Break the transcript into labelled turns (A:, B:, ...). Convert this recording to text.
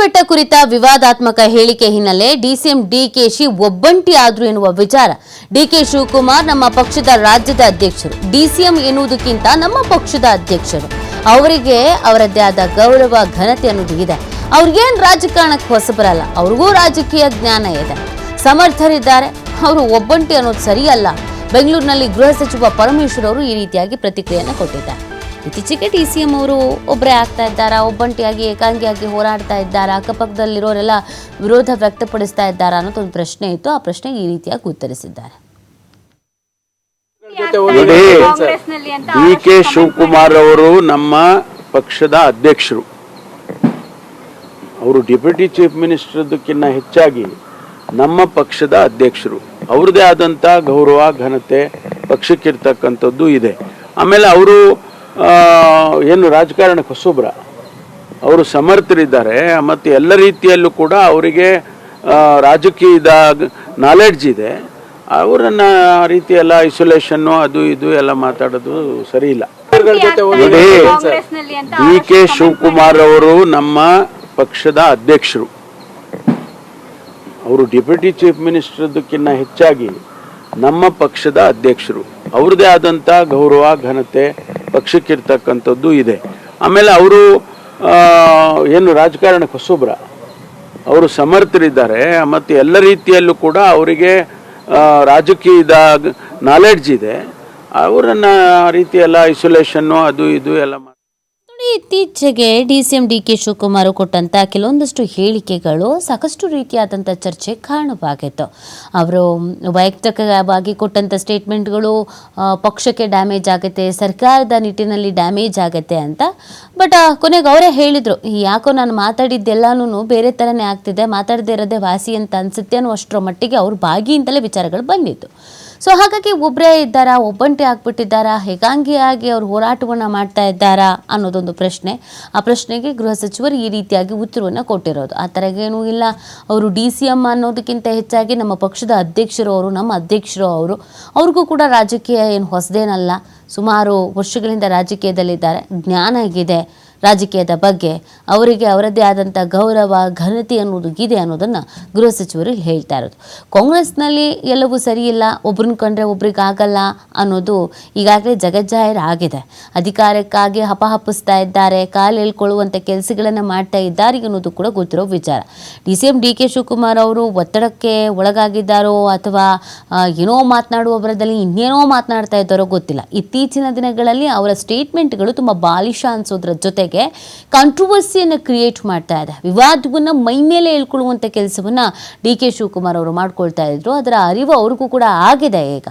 A: ಬೆಟ್ಟ ಕುರಿತ ವಿವಾದಾತ್ಮಕ ಹೇಳಿಕೆ ಹಿನ್ನೆಲೆ ಡಿಸಿಎಂ ಡಿಕೆಶಿ ಒಬ್ಬಂಟಿ ಆದ್ರು ಎನ್ನುವ ವಿಚಾರ. ಡಿಕೆ ಶಿವಕುಮಾರ್ ನಮ್ಮ ಪಕ್ಷದ ರಾಜ್ಯದ ಅಧ್ಯಕ್ಷರು. ಡಿಸಿಎಂ ಎನ್ನುವುದಕ್ಕಿಂತ ನಮ್ಮ ಪಕ್ಷದ ಅಧ್ಯಕ್ಷರು. ಅವರಿಗೆ ಅವರದ್ದೇ ಆದ ಗೌರವ, ಘನತೆ ಅನ್ನೋದು ಇದೆ. ಅವ್ರಿಗೇನ್ ರಾಜಕಾರಣಕ್ಕೆ ಹೊಸಬರಲ್ಲ ಅವ್ರಿಗೂ ರಾಜಕೀಯ ಜ್ಞಾನ ಇದೆ. ಸಮರ್ಥರಿದ್ದಾರೆ. ಅವರು ಒಬ್ಬಂಟಿ ಅನ್ನೋದು ಸರಿಯಲ್ಲ. ಬೆಂಗಳೂರಿನಲ್ಲಿ ಗೃಹ ಸಚಿವ ಪರಮೇಶ್ವರ್ ಅವರು ಈ ರೀತಿಯಾಗಿ ಪ್ರತಿಕ್ರಿಯೆಯನ್ನು ಕೊಟ್ಟಿದ್ದಾರೆ. ಇತ್ತೀಚೆಗೆ ಟಿ ಸಿ ಎಂ ಅವರು ಒಬ್ಬರೇ ಆಗ್ತಾ ಇದ್ದಾರಾ? ಒಬ್ಬಂಟಿಯಾಗಿ ಏಕಾಂಗಿಯಾಗಿ ಹೋರಾಡ್ತಾ ಇದ್ದಾರಾ? ಅಕ್ಕಪಕ್ಕದಲ್ಲಿರೋರೆಲ್ಲ ವಿರೋಧ ವ್ಯಕ್ತಪಡಿಸ್ತಾ ಇದ್ದಾರಾ ಅನ್ನೋದೊಂದು ಪ್ರಶ್ನೆ ಇತ್ತು. ಆ ಪ್ರಶ್ನೆಗೆ ಈ ರೀತಿಯಾಗಿ ಉತ್ತರಿಸಿದ್ದಾರೆ.
B: ನೋಡಿ
C: ಕಾಂಗ್ರೆಸ್ನಲ್ಲಿ ಅಂತ
B: ಡಿ ಕೆ ಶಿವಕುಮಾರ್ ಅವರು ನಮ್ಮ ಪಕ್ಷದ ಅಧ್ಯಕ್ಷರು. ಅವರು ಡೆಪ್ಯೂಟಿ ಚೀಫ್ ಮಿನಿಸ್ಟರ್ದಕ್ಕಿಂತ ಹೆಚ್ಚಾಗಿ ನಮ್ಮ ಪಕ್ಷದ ಅಧ್ಯಕ್ಷರು. ಅವ್ರದ್ದೇ ಆದಂಥ ಗೌರವ ಘನತೆ ಪಕ್ಷಕ್ಕಿರ್ತಕ್ಕಂಥದ್ದು ಇದೆ. ಆಮೇಲೆ ಅವರು ಏನು ರಾಜಕಾರಣ ಹೊಸಬ್ರ. ಅವರು ಸಮರ್ಥರಿದ್ದಾರೆ ಮತ್ತು ಎಲ್ಲ ರೀತಿಯಲ್ಲೂ ಕೂಡ ಅವರಿಗೆ ರಾಜಕೀಯದ ನಾಲೆಡ್ಜ್ ಇದೆ. ಅವರನ್ನ ಆ ರೀತಿ ಎಲ್ಲ ಐಸೋಲೇಷನ್ನು ಅದು ಇದು ಎಲ್ಲ ಮಾತಾಡೋದು ಸರಿ ಇಲ್ಲ. ನೋಡಿ
C: ಕಾಂಗ್ರೆಸ್ನಲ್ಲಿ ಅಂತ
B: ಡಿ ಕೆ ಶಿವಕುಮಾರ್ ಅವರು ನಮ್ಮ ಪಕ್ಷದ ಅಧ್ಯಕ್ಷರು. ಅವರು ಡೆಪ್ಯೂಟಿ ಚೀಫ್ ಮಿನಿಸ್ಟರ್ದಕ್ಕಿಂತ ಹೆಚ್ಚಾಗಿ ನಮ್ಮ ಪಕ್ಷದ ಅಧ್ಯಕ್ಷರು. ಅವ್ರದ್ದೇ ಆದಂಥ ಗೌರವ ಘನತೆ ಪಕ್ಷಕ್ಕಿರ್ತಕ್ಕಂಥದ್ದು ಇದೆ. ಆಮೇಲೆ ಅವರು ಏನು ರಾಜಕಾರಣಕ್ಕೆ ಹೊಸಬ್ರ. ಅವರು ಸಮರ್ಥರಿದ್ದಾರೆ, ಮತ್ತು ಎಲ್ಲ ರೀತಿಯಲ್ಲೂ ಕೂಡ ಅವರಿಗೆ ರಾಜಕೀಯದ ನಾಲೆಡ್ಜ್ ಇದೆ. ಅವರನ್ನ ರೀತಿಯೆಲ್ಲ ಐಸೋಲೇಷನ್ನು ಅದು ಇದು ಎಲ್ಲ
A: ಇತ್ತೀಚೆಗೆ D C M D K Shivakumar ಕೊಟ್ಟಂತ ಕೆಲವೊಂದಷ್ಟು ಹೇಳಿಕೆಗಳು ಸಾಕಷ್ಟು ರೀತಿಯಾದಂಥ ಚರ್ಚೆ ಕಾರಣವಾಗಿತ್ತು. ಅವರು ವೈಯಕ್ತಿಕವಾಗಿ ಕೊಟ್ಟಂಥ ಸ್ಟೇಟ್ಮೆಂಟ್ಗಳು ಪಕ್ಷಕ್ಕೆ ಡ್ಯಾಮೇಜ್ ಆಗುತ್ತೆ, ಸರ್ಕಾರದ ನಿಟ್ಟಿನಲ್ಲಿ ಡ್ಯಾಮೇಜ್ ಆಗುತ್ತೆ ಅಂತ. ಬಟ್ ಕೊನೆಗೆ ಅವರೇ ಹೇಳಿದರು, ಯಾಕೋ ನಾನು ಮಾತಾಡಿದ್ದೆಲ್ಲಾನು ಬೇರೆ ಥರನೇ ಆಗ್ತಿದೆ, ಮಾತಾಡದೇ ಇರೋದೇ ವಾಸಿ ಅಂತ ಅನ್ಸುತ್ತೆ ಅನ್ನೋ ಅಷ್ಟರ ಮಟ್ಟಿಗೆ ಅವ್ರ ಭಾಗಿಯಿಂದಲೇ ವಿಚಾರಗಳು ಬಂದಿತ್ತು ಸೊ ಹಾಗಾಗಿ ಒಬ್ಬರೇ ಇದ್ದಾರಾ, ಒಬ್ಬಂಟಿ ಆಗ್ಬಿಟ್ಟಿದ್ದಾರಾ ಹೇಗಾಂಗಿಯಾಗಿ ಅವರು ಹೋರಾಟವನ್ನು ಮಾಡ್ತಾ ಇದ್ದಾರಾ ಅನ್ನೋದೊಂದು ಪ್ರಶ್ನೆ. ಆ ಪ್ರಶ್ನೆಗೆ ಗೃಹ ಸಚಿವರು ಈ ರೀತಿಯಾಗಿ ಉತ್ತರವನ್ನು ಕೊಟ್ಟಿರೋದು. ಆ ಥರ ಏನೂ ಇಲ್ಲ. ಅವರು ಡಿ ಸಿ ಎಂ ಅನ್ನೋದಕ್ಕಿಂತ ಹೆಚ್ಚಾಗಿ ನಮ್ಮ ಪಕ್ಷದ ಅಧ್ಯಕ್ಷರು ಅವರು, ನಮ್ಮ ಅಧ್ಯಕ್ಷರು ಅವರು. ಅವ್ರಿಗೂ ಕೂಡ ರಾಜಕೀಯ ಏನು ಹೊಸದೇನಲ್ಲ. ಸುಮಾರು ವರ್ಷಗಳಿಂದ ರಾಜಕೀಯದಲ್ಲಿದ್ದಾರೆ. ಜ್ಞಾನ ಇದೆ ರಾಜಕೀಯದ ಬಗ್ಗೆ ಅವರಿಗೆ ಅವರದ್ದೇ ಆದಂಥ ಗೌರವ, ಘನತೆ ಅನ್ನೋದು ಇದೆ ಅನ್ನೋದನ್ನು ಗೃಹ ಸಚಿವರು ಹೇಳ್ತಾ ಇರೋದು. ಕಾಂಗ್ರೆಸ್ನಲ್ಲಿ ಎಲ್ಲವೂ ಸರಿಯಿಲ್ಲ, ಒಬ್ರನ್ನ ಕಂಡ್ರೆ ಒಬ್ರಿಗೆ ಆಗಲ್ಲ ಅನ್ನೋದು ಈಗಾಗಲೇ ಜಗಜ್ಜಾಹಿರ ಆಗಿದೆ. ಅಧಿಕಾರಕ್ಕಾಗಿ ಹಪಹಪಿಸ್ತಾ ಇದ್ದಾರೆ, ಕಾಲು ಹೇಳ್ಕೊಳ್ಳುವಂಥ ಕೆಲಸಗಳನ್ನು ಮಾಡ್ತಾ ಇದ್ದಾರೆ ಅನ್ನೋದು ಕೂಡ ಗೊತ್ತಿರೋ ವಿಚಾರ. D C M D K Shivakumar ಅವರು ಒತ್ತಡಕ್ಕೆ ಒಳಗಾಗಿದ್ದಾರೋ ಅಥವಾ ಏನೋ ಮಾತನಾಡುವ ಬರದಲ್ಲಿ ಇನ್ನೇನೋ ಮಾತನಾಡ್ತಾ ಇದ್ದಾರೋ ಗೊತ್ತಿಲ್ಲ. ಇತ್ತೀಚಿನ ದಿನಗಳಲ್ಲಿ ಅವರ ಸ್ಟೇಟ್ಮೆಂಟ್ಗಳು ತುಂಬ ಬಾಲಿಶ ಅನ್ಸೋದ್ರ ಜೊತೆಗೆ ಕಾಂಟ್ರವರ್ಸಿಯನ್ನು ಕ್ರಿಯೇಟ್ ಮಾಡ್ತಾ ಇದೆ. ವಿವಾದವನ್ನು ಮೈ ಮೇಲೆ ಹೇಳ್ಕೊಳ್ಳುವಂಥ ಕೆಲಸವನ್ನು ಡಿ ಕೆ ಶಿವಕುಮಾರ್ ಅವರು ಮಾಡ್ಕೊಳ್ತಾ ಇದ್ರು. ಅದರ ಅರಿವು ಅವ್ರಿಗೂ ಕೂಡ ಆಗಿದೆ ಈಗ.